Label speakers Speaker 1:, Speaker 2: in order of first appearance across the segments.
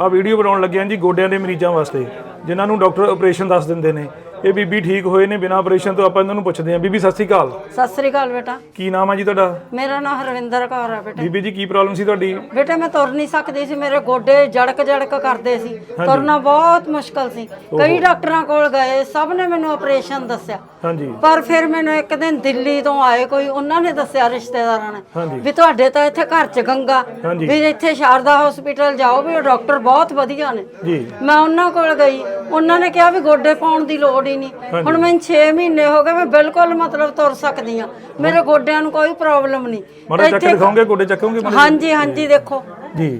Speaker 1: ਆ ਵੀਡੀਓ ਬਣਾਉਣ ਲੱਗਿਆ ਜੀ ਗੋਡਿਆਂ ਦੇ ਮਰੀਜ਼ਾਂ ਵਾਸਤੇ, ਜਿਨ੍ਹਾਂ ਨੂੰ ਡਾਕਟਰ ਆਪਰੇਸ਼ਨ ਦੱਸ ਦਿੰਦੇ ਨੇ। ਇਹ ਬੀਬੀ ਠੀਕ ਹੋਏ ਨੇ ਬਿਨਾਂ ਆਪਰੇਸ਼ਨ ਤੋਂ? ਆਪਾਂ ਇਹਨਾਂ ਨੂੰ ਪੁੱਛਦੇ ਹਾਂ। ਬੀਬੀ ਸਤਿ ਸ਼੍ਰੀ ਅਕਾਲ।
Speaker 2: ਸਤਿ ਸ੍ਰੀ ਅਕਾਲ ਬੇਟਾ।
Speaker 1: ਕੀ ਨਾਮ ਆ ਜੀ ਤੁਹਾਡਾ?
Speaker 2: ਮੇਰਾ ਨਾਮ ਹਰਵਿੰਦਰ ਕੌਰ ਹੈ ਬੇਟਾ।
Speaker 1: ਬੀਬੀ ਜੀ ਕੀ ਪ੍ਰੋਬਲਮ ਸੀ ਤੁਹਾਡੀ?
Speaker 2: ਬੇਟਾ ਮੈਂ ਤੁਰ ਨਹੀਂ ਸਕਦੀ ਸੀ। ਮੇਰੇ ਗੋਡੇ ਜੜਕ ਜੜਕ ਕਰਦੇ ਸੀ। ਤੁਰਨਾ ਬਹੁਤ ਮੁਸ਼ਕਲ ਸੀ। ਕਈ ਡਾਕਟਰਾਂ ਕੋਲ ਗਏ। ਸਭ ਨੇ ਮੈਨੂੰ ਆਪਰੇਸ਼ਨ ਦੱਸਿਆ।
Speaker 1: ਹਾਂਜੀ।
Speaker 2: ਪਰ ਫਿਰ ਮੈਨੂੰ ਇੱਕ ਦਿਨ ਦਿੱਲੀ ਤੋਂ ਆਏ ਕੋਈ ਉਹਨਾਂ ਨੇ ਦੱਸਿਆ ਰਿਸ਼ਤੇਦਾਰਾਂ ਨੇ। ਵੀ ਤੁਹਾਡੇ ਤਾਂ ਇੱਥੇ ਘਰ ਚ ਗੰਗਾ। ਵੀ ਇੱਥੇ ਸ਼ਾਰਦਾ ਹਸਪੀਟਲ ਜਾਓ ਵੀ ਉਹ ਡਾਕਟਰ ਬਹੁਤ ਵਧੀਆ ਨੇ।
Speaker 1: ਜੀ।
Speaker 2: ਮੈਂ ਉਹਨਾਂ ਕੋਲ ਗਈ। ਉਹਨਾਂ ਨੇ ਕਿਹਾ ਵੀ ਗੋਡੇ ਪਾਉਣ ਦੀ ਲੋੜ ਹੀ ਨਹੀਂ। ਹੁਣ ਮੈਨੂੰ 6 ਮਹੀਨੇ ਹੋ ਗਏ ਮੈਂ ਬਿਲਕੁਲ ਮਤਲਬ ਤੁਰ ਸਕਦੀ ਆ ਮੇਰੇ ਗੋਡਿਆਂ ਨੂੰ ਕੋਈ ਪ੍ਰੋਬਲਮ ਨਹੀਂ।
Speaker 1: ਮਾੜਾ ਚੱਕ ਦਿਖਾਓਗੇ ਗੋਡੇ ਚੱਕੋਗੇ ਮਾੜਾ?
Speaker 2: ਹਾਂਜੀ ਹਾਂਜੀ ਦੇਖੋ।
Speaker 1: ਜੀ।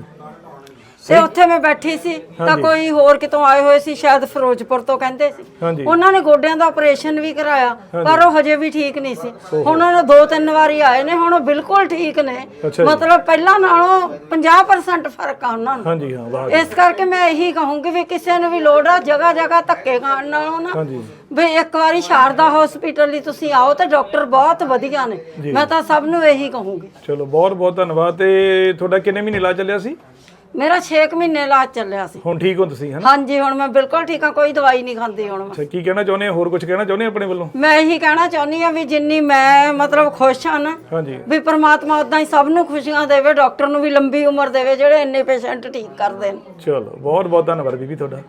Speaker 2: ਤੇ ਉੱਥੇ ਮੈਂ ਬੈਠੀ ਸੀ ਤਾਂ ਕੋਈ ਹੋਰ ਕਿਤੋਂ ਆਏ ਹੋਏ ਸੀ ਸ਼ਾਇਦ ਫਿਰੋਜ਼ਪੁਰ ਤੋਂ ਕਹਿੰਦੇ ਸੀ। ਉਹਨਾਂ ਨੇ ਗੋਡਿਆਂ ਦਾ ਆਪਰੇਸ਼ਨ ਵੀ ਕਰਾਇਆ ਪਰ ਉਹ ਹਜੇ ਵੀ ਠੀਕ ਨਹੀਂ ਸੀ। ਹੁਣ ਉਹ ਦੋ ਤਿੰਨ ਵਾਰੀ ਆਏ ਨੇ ਹੁਣ ਉਹ ਬਿਲਕੁਲ ਠੀਕ ਨੇ।
Speaker 1: ਅੱਛਾ ਜੀ।
Speaker 2: ਮਤਲਬ ਪਹਿਲਾਂ ਨਾਲੋਂ 50% ਫ਼ਰਕ ਆ ਉਹਨਾਂ ਨੂੰ।
Speaker 1: ਹਾਂਜੀ ਹਾਂ ਵਾਹ
Speaker 2: ਇਸ ਕਰਕੇ ਮੈਂ ਇਹੀ ਕਹੂੰਗੀ ਵੀ ਕਿਸੇ ਨੂੰ ਵੀ ਲੋੜ ਆ ਜਗ੍ਹਾ ਜਗ੍ਹਾ ਧੱਕੇ ਖਾਣ ਨਾਲੋਂ ਨਾ।
Speaker 1: ਹਾਂਜੀ।
Speaker 2: ਵੀ ਇੱਕ ਵਾਰੀ ਸ਼ਾਰਦਾ ਹਸਪੀਟਲ ਲਈ ਤੁਸੀਂ ਆਓ ਤੇ ਡਾਕਟਰ ਬਹੁਤ ਵਧੀਆ ਨੇ। ਮੈਂ ਤਾਂ ਸਭ ਨੂੰ ਇਹੀ ਕਹੂੰਗੀ।
Speaker 1: ਚਲੋ ਬਹੁਤ ਬਹੁਤ ਧੰਨਵਾਦ। ਤੇ ਤੁਹਾਡਾ ਕਿੰਨੇ ਮਹੀਨੇ ਇਲਾਜ ਚੱਲਿਆ ਸੀ?
Speaker 2: ਮੇਰਾ 6 ਮਹੀਨੇ ਇਲਾਜ ਚੱਲਿਆ ਸੀ।
Speaker 1: ਹੁਣ ਠੀਕ ਹੋ ਤੁਸੀਂ ਹਨ?
Speaker 2: ਹਾਂਜੀ ਹੁਣ ਮੈਂ ਬਿਲਕੁਲ ਠੀਕ ਆ ਕੋਈ ਦਵਾਈ ਨਹੀਂ ਖਾਂਦੀ ਹੁਣ ਮੈਂ।
Speaker 1: ਅੱਛਾ ਕੀ ਕਹਿਣਾ ਚਾਹੁੰਦੇ ਆ ਹੋਰ ਕੁਝ ਕਹਿਣਾ ਚਾਹੁੰਦੇ ਆ ਆਪਣੇ ਵੱਲੋਂ?
Speaker 2: ਮੈਂ ਇਹੀ ਕਹਿਣਾ ਚਾਹੁੰਦੀ ਆ ਵੀ ਜਿੰਨੀ ਮੈਂ ਮਤਲਬ ਖੁਸ਼ ਹਾਂ ਨਾ
Speaker 1: ਹਾਂਜੀ।
Speaker 2: ਵੀ ਪ੍ਰਮਾਤਮਾ ਉਦਾਂ ਹੀ ਸਭ ਨੂੰ ਖੁਸ਼ੀਆਂ ਦੇਵੇ ਡਾਕਟਰ ਨੂੰ ਵੀ ਲੰਬੀ ਉਮਰ ਦੇਵੇ ਜਿਹੜੇ ਇੰਨੇ ਪੇਸ਼ੈਂਟ ਠੀਕ ਕਰਦੇ ਨੇ।
Speaker 1: ਚਲੋ ਬਹੁਤ ਬਹੁਤ ਧੰਨਵਾਦ ਬੀਬੀ ਤੁਹਾਡਾ।